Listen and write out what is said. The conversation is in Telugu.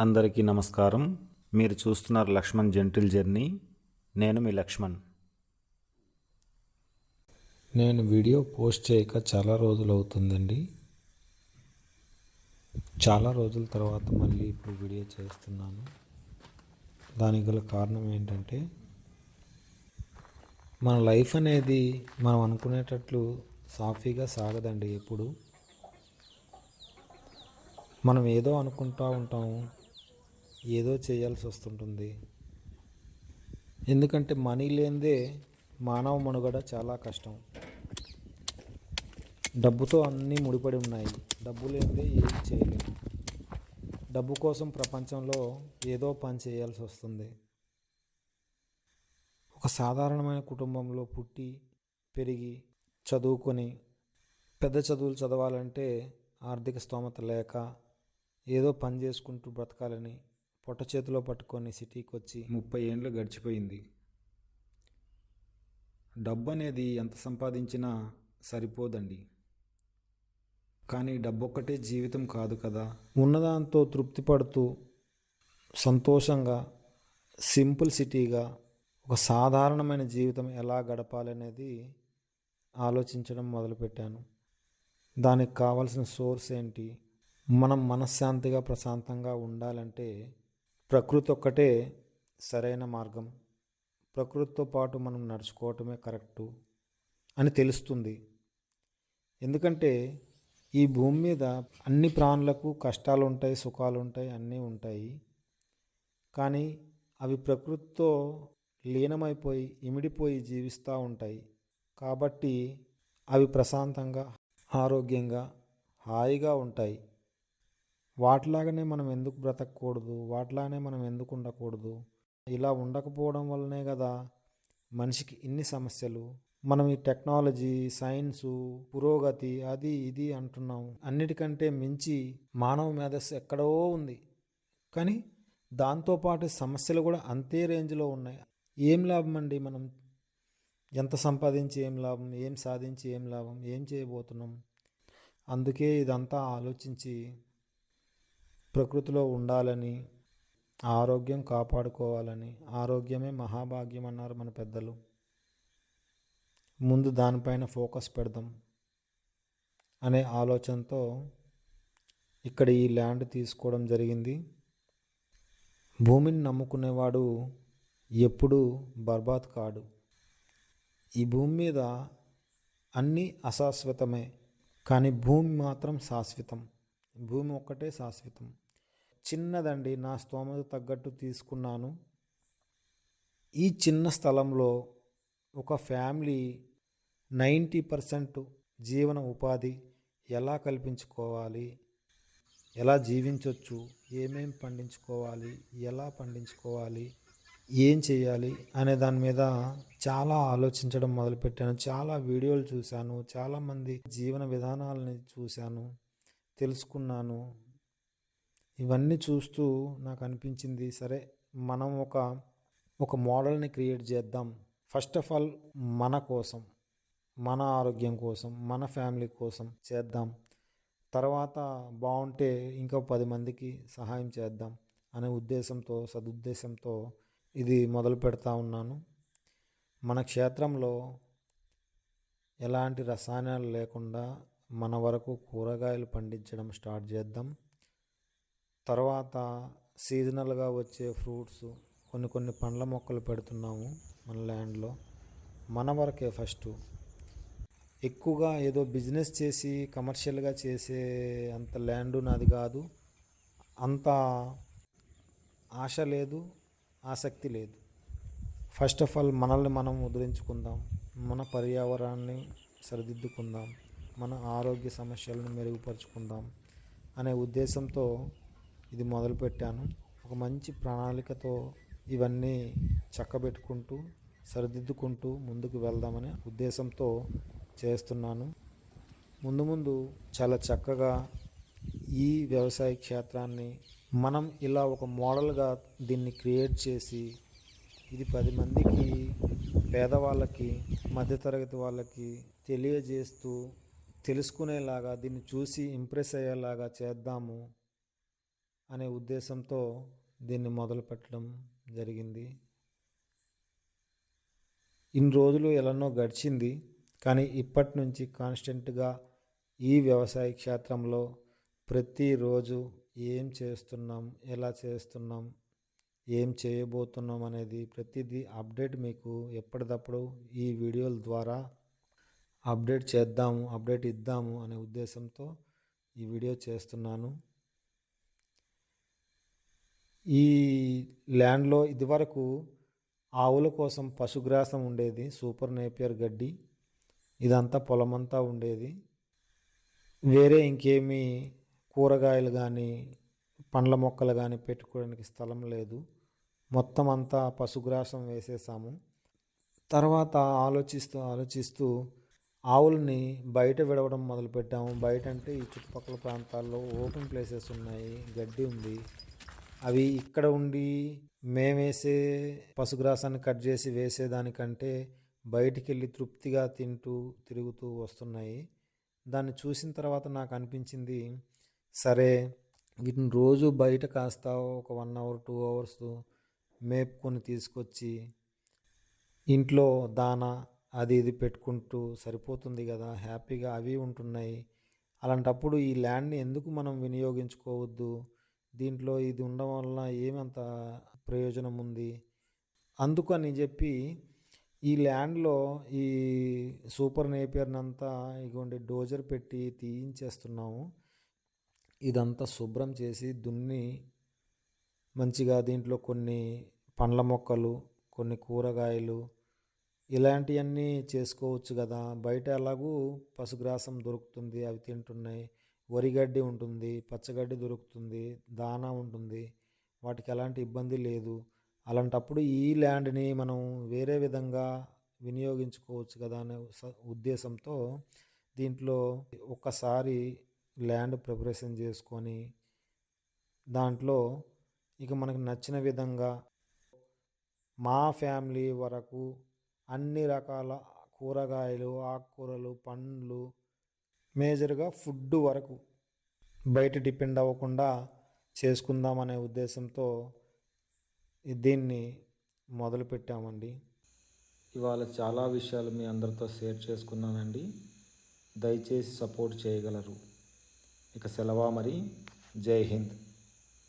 అందరికీ నమస్కారం. మీరు చూస్తున్నారు లక్ష్మణ్ జెంటిల్ జర్నీ. నేను మీ లక్ష్మణ్. నేను వీడియో పోస్ట్ చేయక చాలా రోజులు అవుతుందండి. చాలా రోజుల తర్వాత మళ్ళీ ఇప్పుడు వీడియో చేస్తున్నాను. దానికి గల కారణం ఏంటంటే మన లైఫ్ అనేది మనం అనుకునేటట్లు సాఫీగా సాగదండి ఎప్పుడు. మనం ఏదో అనుకుంటూ ఉంటాము. ఏదో చేయాల్సి వస్తుంటుంది. ఎందుకంటే మనీ లేనిదే మానవ మనుగడ చాలా కష్టం. డబ్బుతో అన్నీ ముడిపడి ఉన్నాయి. డబ్బు లేనిదే ఏం చేయలేము డబ్బు కోసం ప్రపంచంలో ఏదో పని చేయాల్సి వస్తుంది. ఒక సాధారణమైన కుటుంబంలో పుట్టి పెరిగి చదువుకొని పెద్ద చదువులు చదవాలంటే ఆర్థిక స్తోమత లేక ఏదో పని చేసుకుంటూ బ్రతకాలని పొట్ట చేతిలో పట్టుకొని సిటీకి వచ్చి ముప్పై ఏండ్లు గడిచిపోయింది. డబ్బు అనేది ఎంత సంపాదించినా సరిపోదండి. కానీ డబ్బొక్కటే జీవితం కాదు కదా. ఉన్నదాంతో తృప్తి పడుతూ సంతోషంగా సింపుల్ సిటీగా ఒక సాధారణమైన జీవితం ఎలా గడపాలనేది ఆలోచించడం మొదలుపెట్టాను. దానికి కావాల్సిన సోర్స్ ఏంటి? మనం మనశ్శాంతిగా ప్రశాంతంగా ఉండాలంటే ప్రకృతి ఒక్కటే సరైన మార్గం. ప్రకృతితో పాటు మనం నడుచుకోవటమే కరెక్టు అని తెలుస్తుంది. ఎందుకంటే ఈ భూమి మీద అన్ని ప్రాణులకు కష్టాలు ఉంటాయి సుఖాలు ఉంటాయి అన్నీ ఉంటాయి. కానీ అవి ప్రకృతితో లీనమైపోయి ఇమిడిపోయి జీవిస్తూ ఉంటాయి. కాబట్టి అవి ప్రశాంతంగా ఆరోగ్యంగా హాయిగా ఉంటాయి. వాటిలాగానే మనం ఎందుకు బ్రతకూడదు వాటిలానే మనం ఎందుకు ఉండకూడదు? ఇలా ఉండకపోవడం వల్లనే కదా మనిషికి ఇన్ని సమస్యలు. మనం ఈ టెక్నాలజీ సైన్సు పురోగతి అది ఇది అంటున్నాం. అన్నిటికంటే మించి మానవ మేధస్సు ఎక్కడో ఉంది. కానీ దాంతోపాటు సమస్యలు కూడా అంతే రేంజ్లో ఉన్నాయి. ఏం లాభం అండి మనం? ఎంత సంపాదించి ఏం లాభం? ఏం సాధించి ఏం లాభం? ఏం చేయబోతున్నాం? అందుకే ఇదంతా ఆలోచించి ప్రకృతిలో ఉండాలని ఆరోగ్యం కాపాడుకోవాలని ఆరోగ్యమే మహాభాగ్యం అన్నారు మన పెద్దలు. ముందు దానిపైన ఫోకస్ పెడదాం అనే ఆలోచనతో ఇక్కడ ఈ ల్యాండ్ తీసుకోవడం జరిగింది. భూమిని నమ్ముకునేవాడు ఎప్పుడూ బర్బాద్ కాడు. ఈ భూమి మీద అన్నీ అశాశ్వతమే కానీ భూమి మాత్రం శాశ్వతం. భూమి ఒక్కటే శాశ్వతం. చిన్నదండి నా స్తోమత తగ్గట్టు తీసుకున్నాను. ఈ చిన్న స్థలంలో ఒక ఫ్యామిలీ నైంటీ పర్సెంట్ జీవన ఉపాధి ఎలా కల్పించుకోవాలి? ఎలా జీవించవచ్చు ఏమేం పండించుకోవాలి? ఎలా పండించుకోవాలి? ఏం చేయాలి? అనే దాని మీద చాలా ఆలోచించడం మొదలుపెట్టాను. చాలా వీడియోలు చూశాను. చాలామంది జీవన విధానాలని చూశాను. తెలుసుకున్నాను. ఇవన్నీ చూస్తూ నాకు అనిపించింది సరే మనం ఒక ఒక మోడల్ని క్రియేట్ చేద్దాం. ఫస్ట్ ఆఫ్ ఆల్ మన కోసం మన ఆరోగ్యం కోసం మన ఫ్యామిలీ కోసం చేద్దాం. తర్వాత బాగుంటే ఇంకా పది మందికి సహాయం చేద్దాం అనే ఉద్దేశంతో సదుద్దేశంతో ఇది మొదలు పెడతా ఉన్నాను. మన క్షేత్రంలో ఎలాంటి రసాయనాలు లేకుండా మన వరకు కూరగాయలు పండించడం స్టార్ట్ చేద్దాం. తర్వాత సీజనల్గా వచ్చే ఫ్రూట్స్ కొన్ని కొన్ని పండ్ల మొక్కలు పెడుతున్నాము మన ల్యాండ్లో. మన వరకే ఫస్ట్. ఎక్కువగా ఏదో బిజినెస్ చేసి కమర్షియల్గా చేసే అంత ల్యాండ్ నాది కాదు. అంత ఆశ లేదు ఆసక్తి లేదు. ఫస్ట్ ఆఫ్ ఆల్ మనల్ని మనం ముద్రించుకుందాం. మన పర్యావరణాన్ని సరిదిద్దుకుందాం. మన ఆరోగ్య సమస్యలను మెరుగుపరుచుకుందాం అనే ఉద్దేశంతో ఇది మొదలుపెట్టాను. ఒక మంచి ప్రణాళికతో ఇవన్నీ చక్కబెట్టుకుంటూ సరిదిద్దుకుంటూ ముందుకు వెళ్దామనే ఉద్దేశంతో చేస్తున్నాను. ముందు ముందు చాలా చక్కగా ఈ వ్యవసాయ క్షేత్రాన్ని మనం ఇలా ఒక మోడల్గా దీన్ని క్రియేట్ చేసి ఇది పది మందికి పేదవాళ్ళకి మధ్యతరగతి వాళ్ళకి తెలియజేస్తూ తెలుసుకునేలాగా దీన్ని చూసి ఇంప్రెస్ అయ్యేలాగా చేద్దాము అనే ఉద్దేశంతో దీన్ని మొదలు పెట్టడం జరిగింది. ఇన్ని రోజులు ఎలానో గడిచింది కానీ ఇప్పటి నుంచి కాన్స్టెంట్గా ఈ వ్యవసాయ క్షేత్రంలో ప్రతిరోజు ఏం చేస్తున్నాం ఎలా చేస్తున్నాం ఏం చేయబోతున్నాం అనేది ప్రతిదీ అప్డేట్ మీకు ఎప్పటికప్పుడు ఈ వీడియోల ద్వారా అప్డేట్ చేద్దాము అప్డేట్ ఇద్దాము అనే ఉద్దేశంతో ఈ వీడియో చేస్తున్నాను. ఈ ల్యాండ్లో ఇదివరకు ఆవుల కోసం పశుగ్రాసం ఉండేది సూపర్ నేపియర్ గడ్డి ఇదంతా పొలమంతా ఉండేది. వేరే ఇంకేమీ కూరగాయలు కానీ పండ్ల మొక్కలు కానీ పెట్టుకోవడానికి స్థలం లేదు. మొత్తం అంతా పశుగ్రాసం వేసేసాము. తర్వాత ఆలోచిస్తూ ఆలోచిస్తూ ఆవుల్ని బయట విడవడం మొదలుపెట్టాము. బయట అంటే ఈ చుట్టుపక్కల ప్రాంతాల్లో ఓపెన్ ప్లేసెస్ ఉన్నాయి. గడ్డి ఉంది. అవి ఇక్కడ ఉండి మేమేసే పశుగ్రాసాన్ని కట్ చేసి వేసేదానికంటే బయటికి వెళ్ళి తృప్తిగా తింటూ తిరుగుతూ వస్తున్నాయి. దాన్ని చూసిన తర్వాత నాకు అనిపించింది సరే వీటిని రోజు బయట కాస్త ఒక వన్ అవర్ టూ అవర్స్ మేపుకొని తీసుకొచ్చి ఇంట్లో దానా అది ఇది పెట్టుకుంటూ సరిపోతుంది కదా హ్యాపీగా అవి ఉంటున్నాయి. అలాంటప్పుడు ఈ ల్యాండ్ని ఎందుకు మనం వినియోగించుకోవద్దు? దీంట్లో ఇది ఉండడం వల్ల ఏమంత ప్రయోజనం ఉంది? అందుకని చెప్పి ఈ ల్యాండ్లో ఈ సూపర్ నేపియర్ని అంతా ఇగోండి డోజర్ పెట్టి తీయించేస్తున్నాము. ఇదంతా శుభ్రం చేసి దున్ని మంచిగా దీంట్లో కొన్ని పండ్ల మొక్కలు కొన్ని కూరగాయలు ఇలాంటివన్నీ చేసుకోవచ్చు కదా. బయట ఎలాగూ పశుగ్రాసం దొరుకుతుంది అవి తింటున్నాయి. వరిగడ్డి ఉంటుంది పచ్చగడ్డి దొరుకుతుంది దానా ఉంటుంది. వాటికి ఎలాంటి ఇబ్బంది లేదు. అలాంటప్పుడు ఈ ల్యాండ్ని మనం వేరే విధంగా వినియోగించుకోవచ్చు కదా అనే ఉద్దేశంతో దీంట్లో ఒక్కసారి ల్యాండ్ ప్రిపరేషన్ చేసుకొని దాంట్లో ఇక మనకు నచ్చిన విధంగా మా ఫ్యామిలీ వరకు అన్ని రకాల కూరగాయలు ఆకుకూరలు పండ్లు మేజర్గా ఫుడ్ వరకు బయట డిపెండ్ అవ్వకుండా చేసుకుందామనే ఉద్దేశంతో దీన్ని మొదలుపెట్టామండి ఇవాళ చాలా విషయాలు మీ అందరితో షేర్ చేసుకున్నానండి. దయచేసి సపోర్ట్ చేయగలరు. ఇక సెలవా మరి. జై హింద్.